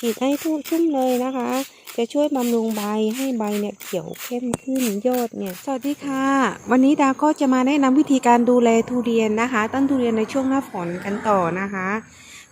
ฉีดให้ทั่ชุ่มเลยนะคะ จะช่วยบำรุงใบให้ใบเนี่ยเขียวเข้มขึ้นยอดเนี่ย สวัสดีค่ะ วันนี้ดาวก็จะมาแนะนำวิธีการดูแลทุเรียนนะคะ ต้นทุเรียนในช่วงหน้าฝนกันต่อนะคะ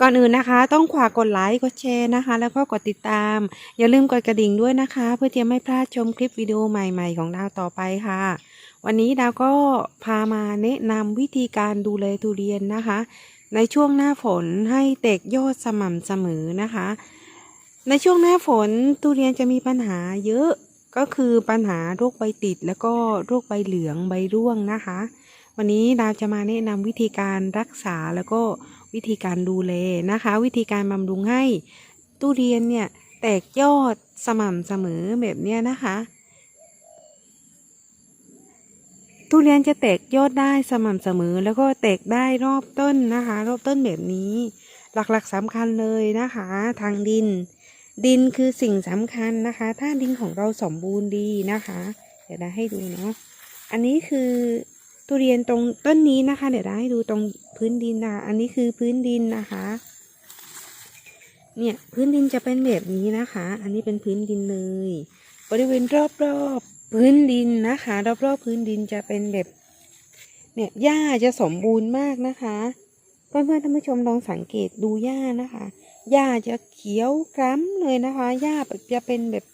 ก่อนอื่นนะคะ ต้องขวากดไลค์กดแชร์นะคะ แล้วก็กดติดตาม อย่าลืมกดกระดิ่งด้วยนะคะ เพื่อที่จะไม่พลาดชมคลิปวิดีโอใหม่ๆ ของดาวต่อไปค่ะ วันนี้ดาวก็พามาแนะนำวิธีการดูแลทุเรียนนะคะ ในช่วงหน้าฝนให้แตกยอดสม่ำเสมอนะคะ ในช่วงหน้าฝนทุเรียนจะมีปัญหาเยอะก็คือปัญหาโรคใบติด แล้วก็โรคใบเหลืองใบร่วงนะคะ วันนี้ดาวจะมาแนะนำวิธีการรักษาแล้วก็วิธีการดูแลนะคะ วิธีการบำรุงให้ทุเรียนเนี่ยแตกยอดสม่ำเสมอแบบเนี้ยนะคะทุเรียนจะแตกยอดได้สม่ำเสมอ แล้วก็แตกได้รอบต้นนะคะ รอบต้นแบบนี้ หลักๆสำคัญเลยนะคะ ทางดิน ดินคือสิ่งสำคัญนะคะ ถ้าดินของเราสมบูรณ์ดีนะคะ เดี๋ยวได้ให้ดูเนาะ อันนี้คือทุเรียนตรงต้นนี้นะคะ เดี๋ยวได้ให้ดูตรงพื้นดินนะะอันนี้คือพื้นดินนะคะ เนี่ยพื้นดินจะเป็นแบบนี้นะคะ อันนี้เป็นพื้นดินเลย บริเวณรอบๆพื้นดินนะคะ รอบๆพื้นดินจะเป็นแบบ เนี่ยหญ้าจะสมบูรณ์มากนะคะเพื่อนๆท่านผู้ชมลองสังเกตดูหญ้านะคะ หญ้าจะเขียวคล้ำเลยนะคะหญ้าแบบจะเป็นแบบ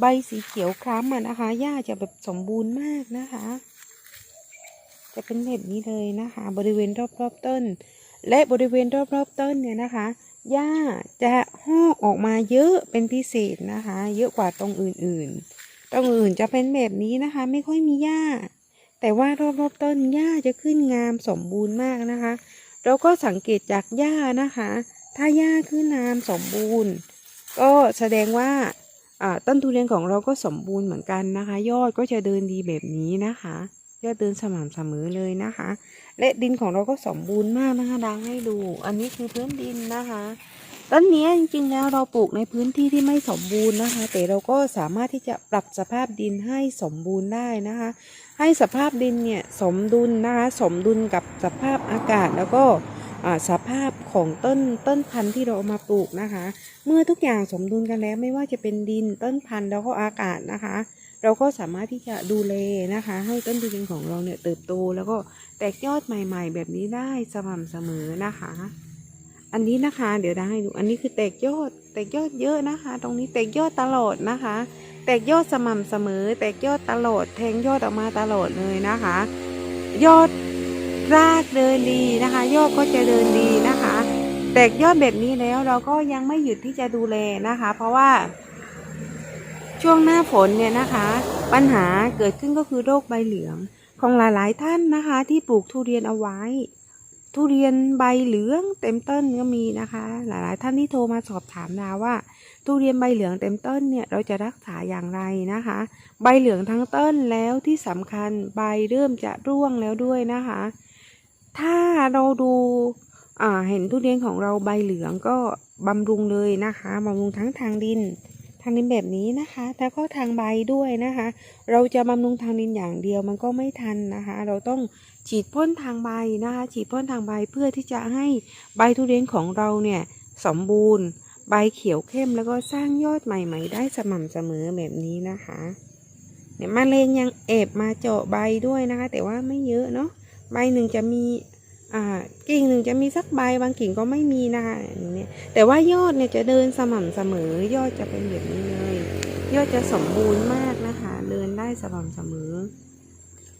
ใบสีเขียวคล้ำอะนะคะหญ้าจะแบบสมบูรณ์มากนะคะ จะเป็นแบบนี้เลยนะคะ บริเวณรอบๆต้น และบริเวณรอบๆต้นเนี่ยนะคะหญ้าจะหอกออกมาเยอะเป็นพิเศษนะคะ เยอะกว่าตรงอื่นๆ ตรงอื่นจะเป็นแบบนี้นะคะ ไม่ค่อยมีหญ้า แต่ว่ารอบๆต้นหญ้าจะขึ้นงามสมบูรณ์มากนะคะ เราก็สังเกตจากหญ้านะคะ ถ้าหญ้าขึ้นงามสมบูรณ์ ก็แสดงว่าต้นทุเรียนของเราก็สมบูรณ์เหมือนกันนะคะ ยอดก็จะเดินดีแบบนี้นะคะ ยอดเดินสม่ำเสมอเลยนะคะ และดินของเราก็สมบูรณ์มากนะคะดังให้ดู อันนี้คือพื้นดินนะคะต้นนี้จริงๆแล้วเราปลูกในพื้นที่ที่ไม่สมบูรณ์นะคะ แต่เราก็สามารถที่จะปรับสภาพดินให้สมบูรณ์ได้นะคะ ให้สภาพดินเนี่ยสมดุลนะคะสมดุลกับสภาพอากาศแล้วก็ สภาพของต้นต้นพันธุ์ที่เราเอามาปลูกนะคะ เมื่อทุกอย่างสมดุลกันแล้วไม่ว่าจะเป็นดินต้นพันธุ์แล้วก็อากาศนะคะ เราก็สามารถที่จะดูแลนะคะ ให้ต้นทุเรียนของเราเนี่ยเติบโต แล้วก็แตกยอดใหม่ ๆ แบบนี้ได้สม่ำเสมอนะคะ อันนี้นะคะ เดี๋ยวได้ให้ดูอันนี้คือแตกยอดแตกยอดเยอะนะคะ ตรงนี้แตกยอดตลอดนะคะ แตกยอดสม่ำเสมอ แตกยอดตลอดแทงยอดออกมาตลอดเลยนะคะ ยอด รากเดินดีนะคะ ยอดก็จะเดินดีนะคะ แตกยอดแบบนี้แล้วเราก็ยังไม่หยุดที่จะดูแลนะคะ เพราะว่า ช่วงหน้าฝนเนี่ยนะคะ ปัญหาเกิดขึ้นก็คือโรคใบเหลือง ของหลายๆท่านนะคะ ที่ปลูกทุเรียนเอาไว้ ทุเรียนใบเหลืองเต็มต้นก็มีนะคะ หลายๆ ท่านที่โทรมาสอบถามดาวว่าทุเรียนใบเหลืองเต็มต้นเนี่ยเราจะรักษาอย่างไรนะคะ ใบเหลืองทั้งต้นแล้วที่สำคัญใบเริ่มจะร่วงแล้วด้วยนะคะ ถ้าเราดูาเห็นทุเรียนของเราใบเหลืองก็บำรุงเลยนะคะบำรุงทั้งทางดิน ทางดินแบบนี้นะคะแล้วก็ทางใบด้วยนะคะ เราจะบำรุงทางดินอย่างเดียวมันก็ไม่ทันนะคะ เราต้องฉีดพ่นทางใบนะคะ ฉีดพ่นทางใบเพื่อที่จะให้ใบทุเรียนของเราเนี่ยสมบูรณ์ ใบเขียวเข้มแล้วก็สร้างยอดใหม่ ๆ ได้สม่ำเสมอแบบนี้นะคะเนี่ยมะเร็งยังแอบมาเจาะใบด้วยนะคะ แต่ว่าไม่เยอะเนาะ ใบหนึ่งจะมีอ่ากิ่งหนึ่งจะมีสักใบบางกิ่งก็ไม่มีนะคะอย่างเนี่ยแต่ว่ายอดเนี่ยจะเดินสม่ำเสมอ ยอดจะเป็นแบบนี้เลย ยอดจะสมบูรณ์มากนะคะ เดินได้สม่ำเสมอ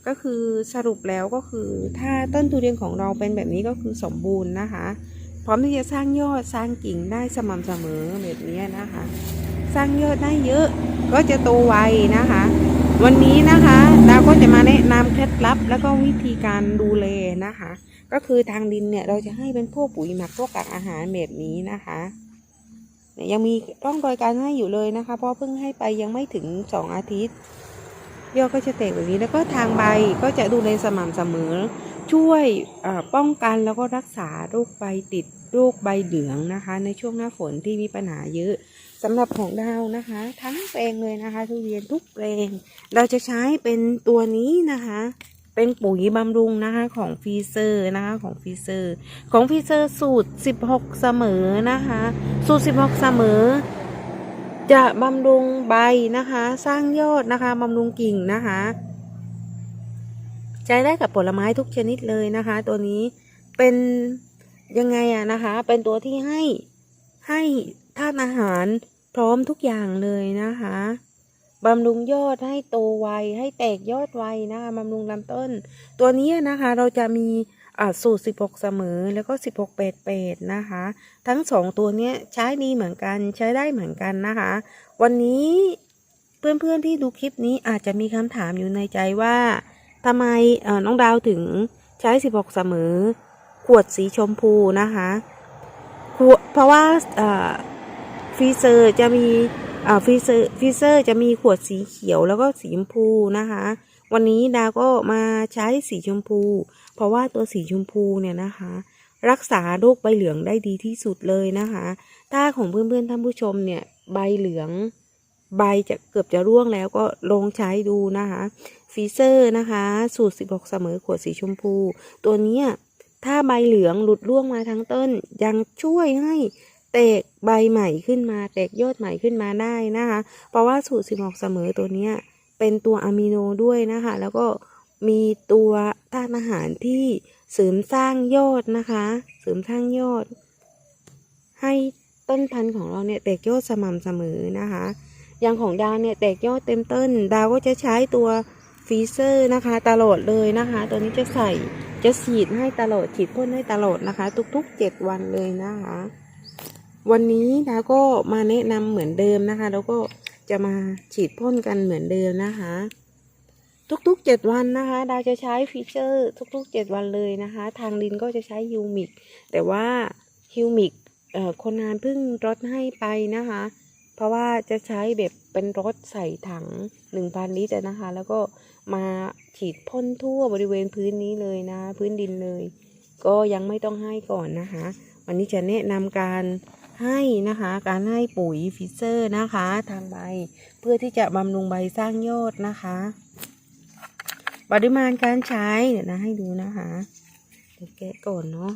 ก็คือสรุปแล้วก็คือ ถ้าต้นทุเรียนของเราเป็นแบบนี้ก็คือสมบูรณ์นะคะ พร้อมที่จะสร้างยอดสร้างกิ่งได้สม่ำเสมอแบบนี้นะคะ สร้างยอดได้เยอะก็จะโตไวนะคะ วันนี้นะคะดาวก็จะมาแนะนำเคล็ดลับแล้วก็วิธีการดูแลนะคะ ก็คือทางดินเนี่ยเราจะให้เป็นพวกปุ๋ยหมักพวกกากอาหารแบบนี้นะคะยังมีร่องรอยการให้อยู่เลยนะคะ เพราะเพิ่งให้ไปยังไม่ถึงสองอาทิตย์ยอดก็จะแตกแบบนี้แล้วก็ทางใบก็จะดูแลสม่ำเสมอ ช่วยป้องกันแล้วก็รักษาโรคใบติดโรคใบเหลืองนะคะ ในช่วงหน้าฝนที่มีปัญหาเยอะ สำหรับของดาวนะคะ ทั้งแปลงเลยนะคะทุเรียนทุกแปลง เราจะใช้เป็นตัวนี้นะคะ เป็นปุ๋ยบำรุงนะคะของฟีเซอร์นะคะของฟีเซอร์ ของฟีเซอร์สูตร 16 เสมอนะคะ สูตร 16 เสมอ จะบำรุงใบนะคะ สร้างยอดนะคะบำรุงกิ่งนะคะ ใช้ได้กับผลไม้ทุกชนิดเลยนะคะ ตัวนี้เป็นยังไงอะนะคะ เป็นตัวที่ให้ให้ ธาตุอาหารพร้อมทุกอย่างเลยนะคะบำรุงยอดให้โตไวให้แตกยอดไวนะคะบำรุงลำต้น ตัวนี้นะคะเราจะมีสูตร 16 เสมอแล้วก็ 16เปดเปดนะคะ ทั้งสองตัวนี้ใช้ดีเหมือนกันใช้ได้เหมือนกันนะคะ วันนี้เพื่อนๆที่ดูคลิปนี้อาจจะมีคำถามอยู่ในใจว่าทำไมน้องดาวถึงใช้ 16 เสมอ ขวดสีชมพูนะคะ เพราะว่า ฟรีเซอร์จะมีอ่าฟรีเซอร์ฟรีเซอร์จะมีขวดสีเขียวแล้วก็สีชมพูนะคะ วันนี้ดาวก็มาใช้สีชมพู เพราะว่าตัวสีชมพูเนี่ยนะคะ รักษาโรคใบเหลืองได้ดีที่สุดเลยนะคะ ถ้าของเพื่อนๆท่านผู้ชมเนี่ยใบเหลืองใบจะเกือบจะร่วงแล้วก็ลองใช้ดูนะคะฟีเซอร์นะคะ สูตร 16 เสมอขวดสีชมพู ตัวนี้ถ้าใบเหลืองหลุดร่วงมาทั้งต้น ยังช่วยให้ ตกใบใหม่ขึ้นมาแตกยอดใหม่ขึ้นมาได้นะคะ เพราะว่าสูตร16เสมอตัวเนี้ยเป็นตัวอะมิโนด้วยนะคะ แล้วก็มีตัวธาตุอาหารที่เสริมสร้างยอดนะคะ เสริมสร้างยอด ให้ต้นพันธุ์ของเราเนี่ยแตกยอดสม่ำเสมอนะคะ อย่างของดาวเนี่ยแตกยอดเต็มต้น ดาวก็จะใช้ตัวฟีเซอร์นะคะตลอดเลยนะคะ ตัวนี้จะใส่จะฉีดให้ตลอดฉีดพ่นให้ตลอดนะคะ ทุกๆ 7 วันเลยนะคะ วันนี้ดาวก็มาแนะนำเหมือนเดิมนะคะ แล้วก็จะมาฉีดพ่นกันเหมือนเดิมนะคะ ทุกๆ7วันนะคะดาวจะใช้ฟีเจอร์ ทุกๆ7วันเลยนะคะ ทางดินก็จะใช้ฮิวมิกแต่ว่าฮิวมิกคนงานเพิ่งรดให้ไปนะคะ เพราะว่าจะใช้แบบเป็นรถใส่ถังหนึ่งพันลิตรนะคะ แล้วก็มาฉีดพ่นทั่วบริเวณพื้นนี้เลยนะ พื้นดินเลย ก็ยังไม่ต้องให้ก่อนนะคะ วันนี้จะแนะนำการ ให้นะคะ การให้ปุ๋ยฟิเซอร์นะคะ ทางใบ เพื่อที่จะบำรุงใบสร้างยอดนะคะ ปริมาณการใช้เดี๋ยวนะให้ดูนะคะเดี๋ยวแกะก่อนเนาะ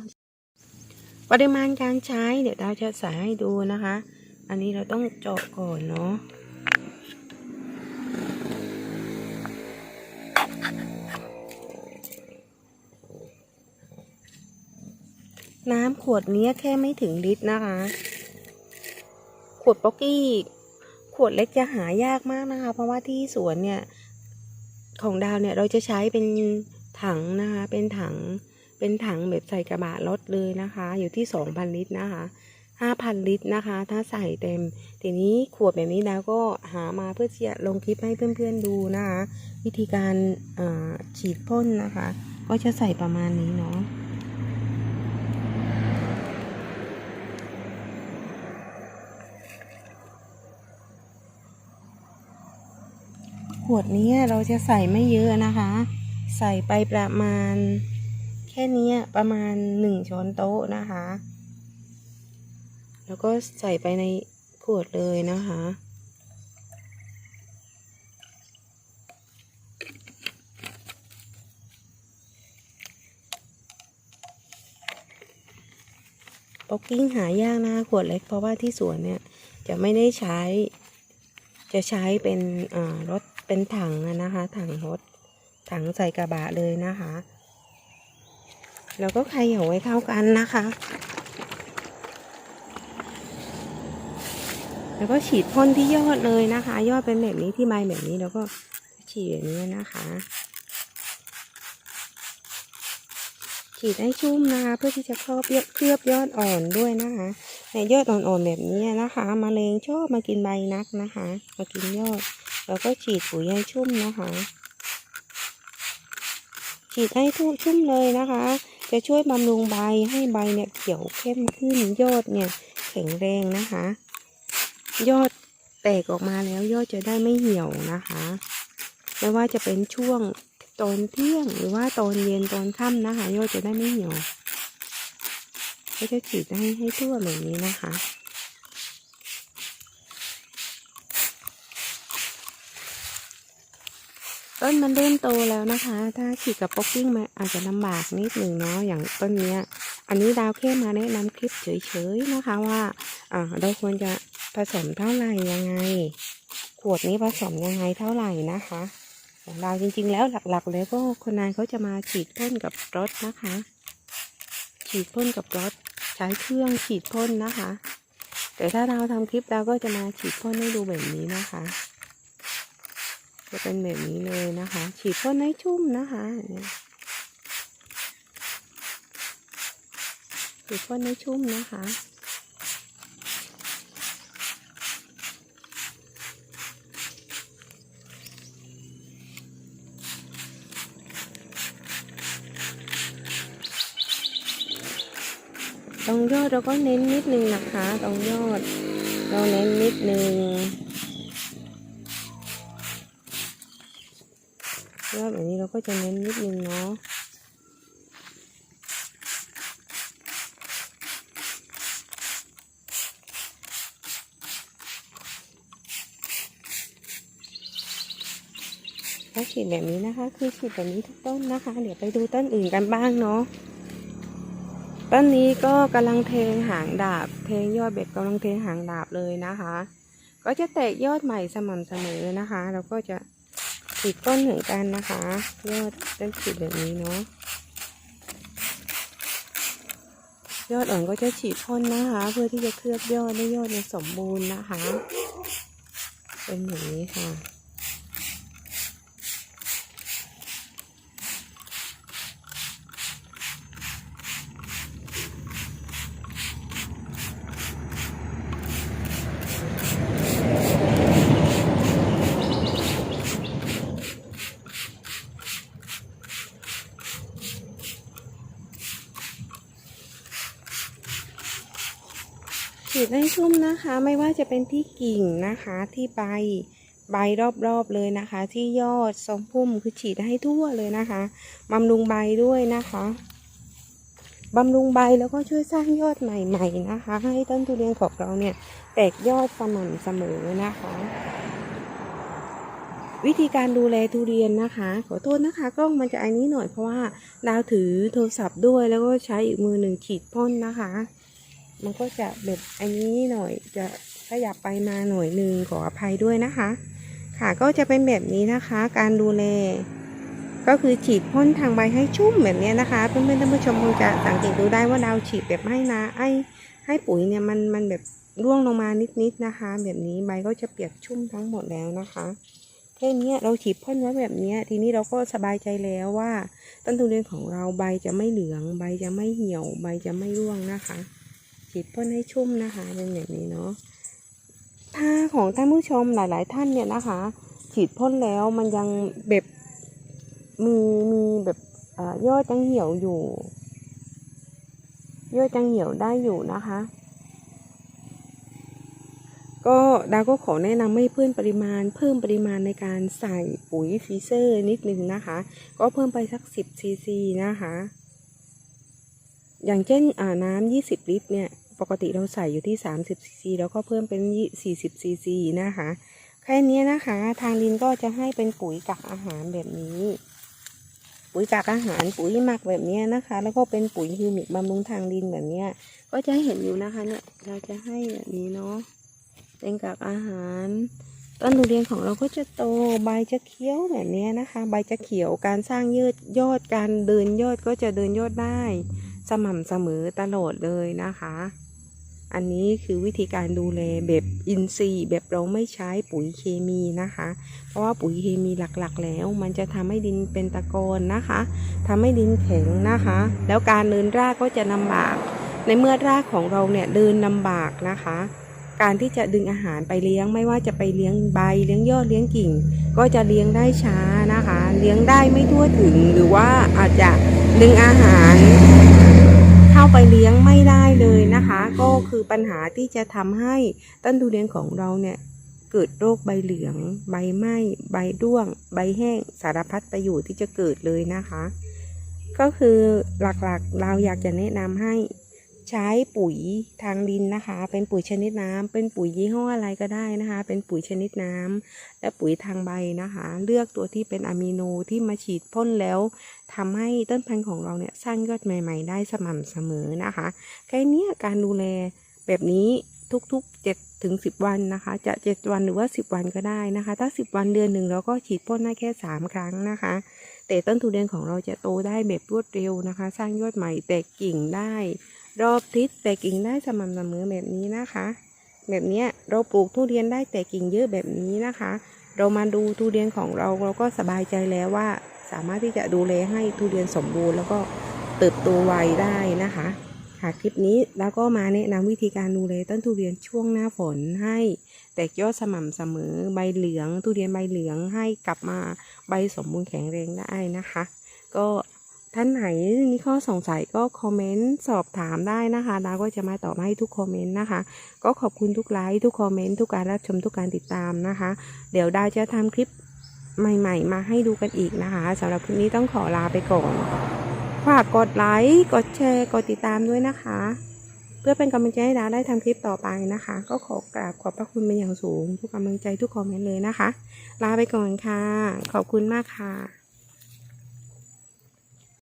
ปริมาณการใช้เดี๋ยวดาวจะใส่ให้ดูนะคะ อันนี้เราต้องเจาะก่อนเนาะน้ำขวดนี้แค่ไม่ถึงลิตรนะคะ ขวดป๊อกกี้ ขวดเล็กจะหายากมากนะคะ เพราะว่าที่สวนเนี่ย ของดาวเนี่ยเราจะใช้เป็นถังนะคะ เป็นถัง เป็นถังแบบใส่กระบะรถเลยนะคะ อยู่ที่สองพันลิตรนะคะห้าพันลิตรนะคะ ถ้าใส่เต็ม ทีนี้ขวดแบบนี้ดาวก็หามาเพื่อจะลงคลิปให้เพื่อนๆดูนะคะ วิธีการฉีดพ่นนะคะ ก็จะใส่ประมาณนี้เนาะ วดนี้เราจะใส่ไม่เยอะนะคะ ใส่ไปประมาณ แค่นี้ประมาณหนึ่งช้อนโต๊ะนะคะ แล้วก็ใส่ไปในขวดเลยนะคะป๊อกกิ้งหายากนะคะขวดเล็กเพราะว่าที่สวนเนี่ยจะไม่ได้ใช้ จะใช้เป็นอ่ารถ เป็นถังนะคะ ถังรถถังใส่กระบะเลยนะคะ แล้วก็ใครเอาไว้เข้ากันนะคะ แล้วก็ฉีดพ่นที่ยอดเลยนะคะ ยอดเป็นแบบนี้ที่ใบแบบนี้แล้วก็ฉีดแบบนี้นะคะ ฉีดให้ชุ่มนะคะเพื่อที่จะครอบยอเคลือบยอดอ่อนด้วยนะคะในยอดอ่อนๆแบบนี้นะคะมะเร็งชอบมากินใบนักนะคะ มากินยอด แล้วก็ฉีดปุ๋ยให้ชุ่มนะคะ ฉีดให้ทุกชุ่มเลยนะคะ จะช่วยบำรุงใบให้ใบเนี่ยเขียวเข้มขึ้นยอดเนี่ยแข็งแรงนะคะ ยอดแตกออกมาแล้วยอดจะได้ไม่เหี่ยวนะคะ ไม่ว่าจะเป็นช่วงตอนเที่ยงหรือว่าตอนเย็นตอนค่ำนะคะ ยอดจะได้ไม่เหี่ยวก็จะฉีดให้ให้ทั่วแบบนี้นะคะ ต้นมันเริ่มโตแล้วนะคะ ถ้าฉีดกับป๊อกกิ้งมันอาจจะลำบากนิดหนึ่งเนาะอย่างต้นเนี้ย อันนี้ดาวแค่มาแนะนำคลิปเฉยๆนะคะว่าอ่าเราควรจะผสมเท่าไหร่ยังไง ขวดนี้ผสมยังไงเท่าไหร่นะคะของเราจริงๆแล้วหลักๆเลยก็คนนายเขาจะมาฉีดพ่นกับรถนะคะ ฉีดพ่นกับรถใช้เครื่องฉีดพ่นนะคะ แต่ถ้าเราทำคลิปเราก็จะมาฉีดพ่นให้ดูแบบนี้นะคะ จะเป็นแบบนี้เลยนะคะ ฉีดพ่นให้ชุ่มนะคะเนี่ยฉีดพ่นให้ชุ่มนะคะตรงยอดเราก็เน้นนิดนึงนะคะ ตรงยอด เราเน้นนิดนึง ยอดแบบนี้เราก็จะเน้นนิดนึงเนาะถ้าฉีดแบบนี้นะคะ คือฉีดแบบนี้ทุกต้นนะคะ เดี๋ยวไปดูต้นอื่นกันบ้างเนาะต้นนี้ก็กำลังเทงหางดาบ เทงยอดเบ็ดกำลังเทงหางดาบเลยนะคะ ก็จะแตกยอดใหม่สม่ำเสมอนะคะแล้วก็จะ ฉีดต้นเหมือนกันนะคะยอดต้นฉีดแบบนี้เนาะยอดอ่อนก็จะฉีดพ่นนะคะ เพื่อที่จะเคลือบยอดให้ยอดมันสมบูรณ์นะคะ เป็นอย่างนี้ค่ะ ดให้ชุ่มนะคะ ไม่ว่าจะเป็นที่กิ่งนะคะ ที่ใบใบรอบๆเลยนะคะ ที่ยอดทรงพุ่มคือฉีดให้ทั่วเลยนะคะบำรุงใบด้วยนะคะบำรุงใบแล้วก็ช่วยสร้างยอดใหม่ๆนะคะ ให้ต้นทุเรียนของเราเนี่ย แตกยอดสม่ำเสมอนะคะ วิธีการดูแลทุเรียนนะคะ ขอโทษนะคะกล้องมันจะอันนี้หน่อยเพราะว่าดาวถือโทรศัพท์ด้วยแล้วก็ใช้อีกมือหนึ่งฉีดพ่นนะคะ มันก็จะแบบอันนี้หน่อยจะขยับไปมาหน่อยหนึ่งขออภัยด้วยนะคะ ค่ะก็จะเป็นแบบนี้นะคะ การดูแล ก็คือฉีดพ่นทางใบให้ชุ่มแบบนี้นะคะ เพื่อนๆท่านผู้ชมคงจะสังเกตดูได้ว่าดาวฉีดแบบให้นะไอ้ให้ปุ๋ยเนี่ยมันมันแบบร่วงลงมานิดๆนะคะ แบบนี้ใบก็จะเปียกชุ่มทั้งหมดแล้วนะคะแค่นี้เราฉีดพ่นไว้แบบนี้ทีนี้เราก็สบายใจแล้วว่า ต้นทุเรียนของเราใบจะไม่เหลือง ใบจะไม่เหี่ยว ใบจะไม่ร่วงนะคะ ฉีดพ่นให้ชุ่มนะคะเป็นแบบนี้เนาะถ้าของท่านผู้ชมหลาย ๆ ท่านเนี่ยนะคะ ฉีดพ่นแล้วมันยังแบบมีมีแบบเอ่อยอดยังเหี่ยวอยู่ยอดยังเหี่ยวได้อยู่นะคะ ก็ดาวก็ขอแนะนำให้เพิ่มปริมาณ เพิ่มปริมาณในการใส่ปุ๋ยฟีเซอร์นิดนึงนะคะ ก็เพิ่มไปสัก 10ซีซีนะคะ อย่างเช่นอ่าน้ำ20 ลิตรเนี่ย ปกติเราใส่อยู่ที่ 30 ซีซีแล้วก็เพิ่มเป็น 40 ซีซีนะคะ แค่นี้นะคะ ทางดินก็จะให้เป็นปุ๋ยกักอาหารแบบนี้ ปุ๋ยกักอาหารปุ๋ยหมักแบบนี้นะคะ แล้วก็เป็นปุ๋ยฮิวมิกบำรุงทางดินแบบนี้ก็จะเห็นอยู่นะคะเนี่ยเราจะให้แบบนี้เนาะเป็นกักอาหารต้นทุเรียนของเราก็จะโตใบจะเขียวแบบนี้นะคะ ใบจะเขียวการสร้างยืดยอดการเดินยอดก็จะเดินยอดได้ สม่ำเสมอตลอดเลยนะคะ อันนี้คือวิธีการดูแลแบบอินทรีย์แบบเราไม่ใช้ปุ๋ยเคมีนะคะ เพราะว่าปุ๋ยเคมีหลักๆ แล้ว มันจะทำให้ดินเป็นตะกอนนะคะทำให้ดินแข็งนะคะ แล้วการเดินรากก็จะลำบาก ในเมื่อรากของเราเนี่ยเดินลำบากนะคะ การที่จะดึงอาหารไปเลี้ยงไม่ว่าจะไปเลี้ยงใบเลี้ยงยอดเลี้ยงกิ่ง ก็จะเลี้ยงได้ช้านะคะ เลี้ยงได้ไม่ทั่วถึงหรือว่าอาจจะดึงอาหาร ไปเลี้ยงไม่ได้เลยนะคะ ก็คือปัญหาที่จะทำให้ต้นทุเรียนของเราเนี่ยเกิดโรคใบเหลือง ใบไหม้ใบร่วง ใบแห้งสารพัดประโยชน์ที่จะเกิดเลยนะคะ ก็คือหลักๆเราอยากจะแนะนำให้ใช้ปุ๋ยทางดินนะคะ เป็นปุ๋ยชนิดน้ำเป็นปุ๋ยยี่ห้ออะไรก็ได้นะคะ เป็นปุ๋ยชนิดน้ำและปุ๋ยทางใบนะคะ เลือกตัวที่เป็นอะมิโนที่มาฉีดพ่นแล้ว ทำให้ต้นพันธุ์ของเราเนี่ยสร้างยอดใหม่ ๆ ได้สม่ำเสมอนะคะแค่นี้การดูแลแบบนี้ทุกๆ7ถึง 10 วันนะคะ จะ 7 วันหรือว่า 10 วันก็ได้นะคะ ถ้า 10 วันเดือนหนึ่งเราก็ฉีดพ่นได้แค่ 3 ครั้งนะคะ แต่ต้นทุเรียนของเราจะโตได้แบบรวดเร็วนะคะ สร้างยอดใหม่แตกกิ่งได้ รอบทิศแตกกิ่งได้สม่ำเสมอแบบนี้นะคะ แบบนี้เราปลูกทุเรียนได้แตกกิ่งเยอะแบบนี้นะคะ เรามาดูทุเรียนของเราเราก็สบายใจแล้วว่า สามารถที่จะดูแลให้ทุเรียนสมบูรณ์ แล้วก็เติบโตไวได้นะคะค่ะคลิปนี้แล้วก็มาแนะนำวิธีการดูแลต้นทุเรียนช่วงหน้าฝนให้แตกยอดสม่ำเสมอใบเหลือง ทุเรียนใบเหลืองให้กลับมาใบสมบูรณ์แข็งแรงได้นะคะ ก็ท่านไหนมีข้อสงสัยก็คอมเมนต์สอบถามได้นะคะดาก็จะมาตอบให้ทุกคอมเมนต์นะคะ ก็ขอบคุณทุกไลค์ทุกคอมเมนต์ทุกการรับชมทุกการติดตามนะคะ เดี๋ยวดาจะทำคลิป ใหม่ๆ มาให้ดูกันอีกนะคะสำหรับคลิปนี้ต้องขอลาไปก่อนฝากกดไลค์กดแชร์ กดติดตามด้วยนะคะ เพื่อเป็นกำลังใจให้ดาได้ทำคลิปต่อไปนะคะ ก็ขอกราบขอบพระคุณเป็นอย่างสูง ทุกกำลังใจทุกคอมเมนต์เลยนะคะ ลาไปก่อนค่ะ ขอบคุณมากค่ะ